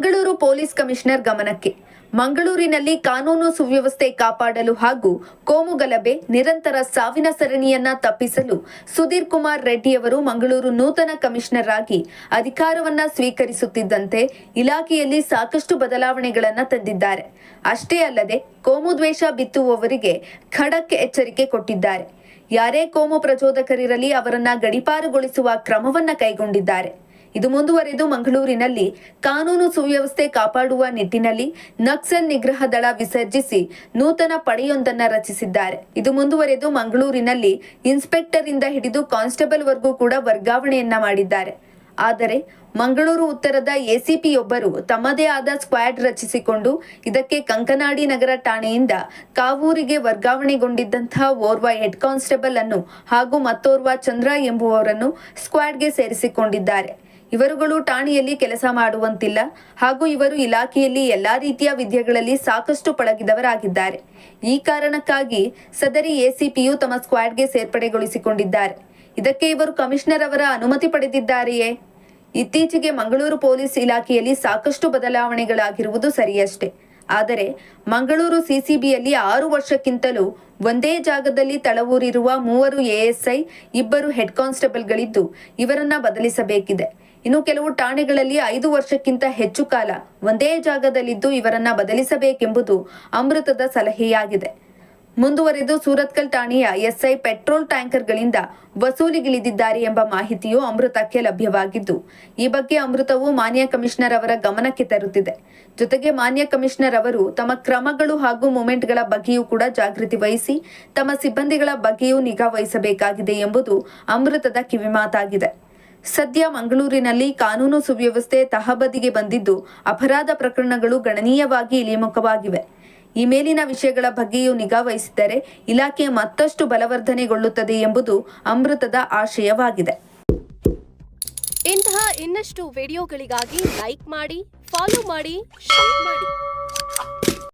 Mangaluru police commissioner ಗಮನಕ್ಕೆ. ಮಂಗಳೂರಿನಲ್ಲಿ ಕಾನೂನು ಸುವ್ಯವಸ್ಥೆ ಕಾಪಾಡಲು ಹಾಗೂ ಕೋಮು ಗಲಭೆ, ನಿರಂತರ ಸಾವಿನ ಸರಣಿಯನ್ನ ತಪ್ಪಿಸಲು ಸುಧೀರ್ ಕುಮಾರ್ ರೆಡ್ಡಿಯವರು ಮಂಗಳೂರು ನೂತನ ಕಮಿಷನರ್ ಆಗಿ ಅಧಿಕಾರವನ್ನ ಸ್ವೀಕರಿಸುತ್ತಿದ್ದಂತೆ ಇಲಾಖೆಯಲ್ಲಿ ಸಾಕಷ್ಟು ಬದಲಾವಣೆಗಳನ್ನ ತಂದಿದ್ದಾರೆ. ಅಷ್ಟೇ ಅಲ್ಲದೆ ಕೋಮು ದ್ವೇಷ ಬಿತ್ತುವವರಿಗೆ ಖಡಕ್ ಎಚ್ಚರಿಕೆ ಕೊಟ್ಟಿದ್ದಾರೆ. ಯಾರೇ ಕೋಮು ಪ್ರಚೋದಕರಿರಲಿ ಅವರನ್ನ ಗಡಿಪಾರುಗೊಳಿಸುವ ಕ್ರಮವನ್ನ ಕೈಗೊಂಡಿದ್ದಾರೆ. ಇದು ಮುಂದುವರೆದು ಮಂಗಳೂರಿನಲ್ಲಿ ಕಾನೂನು ಸುವ್ಯವಸ್ಥೆ ಕಾಪಾಡುವ ನಿಟ್ಟಿನಲ್ಲಿ ನಕ್ಸಲ್ ನಿಗ್ರಹ ದಳ ವಿಸರ್ಜಿಸಿ ನೂತನ ಪಡೆಯೊಂದನ್ನು ರಚಿಸಿದ್ದಾರೆ. ಇದು ಮುಂದುವರೆದು ಮಂಗಳೂರಿನಲ್ಲಿ ಇನ್ಸ್ಪೆಕ್ಟರ್ ಇಂದ ಹಿಡಿದು ಕಾನ್ಸ್ಟೇಬಲ್ ವರ್ಗೂ ಕೂಡ ವರ್ಗಾವಣೆಯನ್ನ ಮಾಡಿದ್ದಾರೆ. ಆದರೆ ಮಂಗಳೂರು ಉತ್ತರದ ಎಸಿಪಿಯೊಬ್ಬರು ತಮ್ಮದೇ ಆದ ಸ್ಕ್ವಾಡ್ ರಚಿಸಿಕೊಂಡು ಇದಕ್ಕೆ ಕಂಕನಾಡಿ ನಗರ ಠಾಣೆಯಿಂದ ಕಾವೂರಿಗೆ ವರ್ಗಾವಣೆಗೊಂಡಿದ್ದಂತಹ ಓರ್ವ ಹೆಡ್ ಕಾನ್ಸ್ಟೇಬಲ್ ಅನ್ನು ಹಾಗೂ ಮತ್ತೋರ್ವ ಚಂದ್ರ ಎಂಬುವವರನ್ನು ಸ್ಕ್ವಾಡ್ಗೆ ಸೇರಿಸಿಕೊಂಡಿದ್ದಾರೆ. ಇವರುಗಳು ಠಾಣೆಯಲ್ಲಿ ಕೆಲಸ ಮಾಡುವಂತಿಲ್ಲ. ಹಾಗೂ ಇವರು ಇಲಾಖೆಯಲ್ಲಿ ಎಲ್ಲಾ ರೀತಿಯ ವಿದ್ಯೆಗಳಲ್ಲಿ ಸಾಕಷ್ಟು ಪಳಗಿದವರಾಗಿದ್ದಾರೆ. ಈ ಕಾರಣಕ್ಕಾಗಿ ಸದರಿ ಎಸಿಪಿಯು ತಮ್ಮ ಸ್ಕ್ವಾಡ್ಗೆ ಸೇರ್ಪಡೆಗೊಳಿಸಿಕೊಂಡಿದ್ದಾರೆ. ಇದಕ್ಕೆ ಇವರು ಕಮಿಷನರ್ ಅವರ ಅನುಮತಿ ಪಡೆದಿದ್ದಾರೆಯೇ? ಇತ್ತೀಚೆಗೆ ಮಂಗಳೂರು ಪೊಲೀಸ್ ಇಲಾಖೆಯಲ್ಲಿ ಸಾಕಷ್ಟು ಬದಲಾವಣೆಗಳಾಗಿರುವುದು ಸರಿಯಷ್ಟೇ. ಆದರೆ ಮಂಗಳೂರು ಸಿಸಿಬಿಯಲ್ಲಿ ಆರು ವರ್ಷಕ್ಕಿಂತಲೂ ಒಂದೇ ಜಾಗದಲ್ಲಿ ತಳವೂರಿರುವ ಮೂವರು ಎಎಸ್ಐ, ಇಬ್ಬರು ಹೆಡ್ ಕಾನ್ಸ್ಟೇಬಲ್ಗಳಿದ್ದು ಇವರನ್ನ ಬದಲಿಸಬೇಕಿದೆ. ಇನ್ನು ಕೆಲವು ಠಾಣೆಗಳಲ್ಲಿ ಐದು ವರ್ಷಕ್ಕಿಂತ ಹೆಚ್ಚು ಕಾಲ ಒಂದೇ ಜಾಗದಲ್ಲಿದ್ದು ಇವರನ್ನ ಬದಲಿಸಬೇಕೆಂಬುದು ಅಮೃತದ ಸಲಹೆಯಾಗಿದೆ. ಮುಂದುವರೆದು ಸೂರತ್ಕಲ್ ಠಾಣೆಯ ಎಸ್ಐ ಪೆಟ್ರೋಲ್ ಟ್ಯಾಂಕರ್ಗಳಿಂದ ವಸೂಲಿಗಿಳಿದಿದ್ದಾರೆ ಎಂಬ ಮಾಹಿತಿಯು ಅಮೃತಕ್ಕೆ ಲಭ್ಯವಾಗಿದ್ದು, ಈ ಬಗ್ಗೆ ಅಮೃತವು ಮಾನ್ಯ ಕಮಿಷನರ್ ಅವರ ಗಮನಕ್ಕೆ ತರುತ್ತಿದೆ. ಜೊತೆಗೆ ಮಾನ್ಯ ಕಮಿಷನರ್ ಅವರು ತಮ್ಮ ಕ್ರಮಗಳು ಹಾಗೂ ಮೂಮೆಂಟ್ಗಳ ಬಗ್ಗೆಯೂ ಕೂಡ ಜಾಗೃತಿ ವಹಿಸಿ, ತಮ್ಮ ಸಿಬ್ಬಂದಿಗಳ ಬಗ್ಗೆಯೂ ನಿಗಾ ವಹಿಸಬೇಕಾಗಿದೆ ಎಂಬುದು ಅಮೃತದ ಕಿವಿಮಾತಾಗಿದೆ. ಸದ್ಯ ಮಂಗಳೂರಿನಲ್ಲಿ ಕಾನೂನು ಸುವ್ಯವಸ್ಥೆ ತಹಬದಿಗೆ ಬಂದಿದ್ದು ಅಪರಾಧ ಪ್ರಕರಣಗಳು ಗಣನೀಯವಾಗಿ ಇಳಿಮುಖವಾಗಿವೆ. ಈ ಮೇಲಿನ ವಿಷಯಗಳ ಬಗ್ಗೆಯೂ ನಿಗಾ ವಹಿಸಿದರೆ ಇಲಾಖೆ ಮತ್ತಷ್ಟು ಬಲವರ್ಧನೆಗೊಳ್ಳುತ್ತದೆ ಎಂಬುದು ಅಮೃತದ ಆಶಯವಾಗಿದೆ. ಇಂತಹ ಇನ್ನಷ್ಟು ವಿಡಿಯೋಗಳಿಗಾಗಿ ಲೈಕ್ ಮಾಡಿ, ಫಾಲೋ ಮಾಡಿ, ಶೇರ್ ಮಾಡಿ.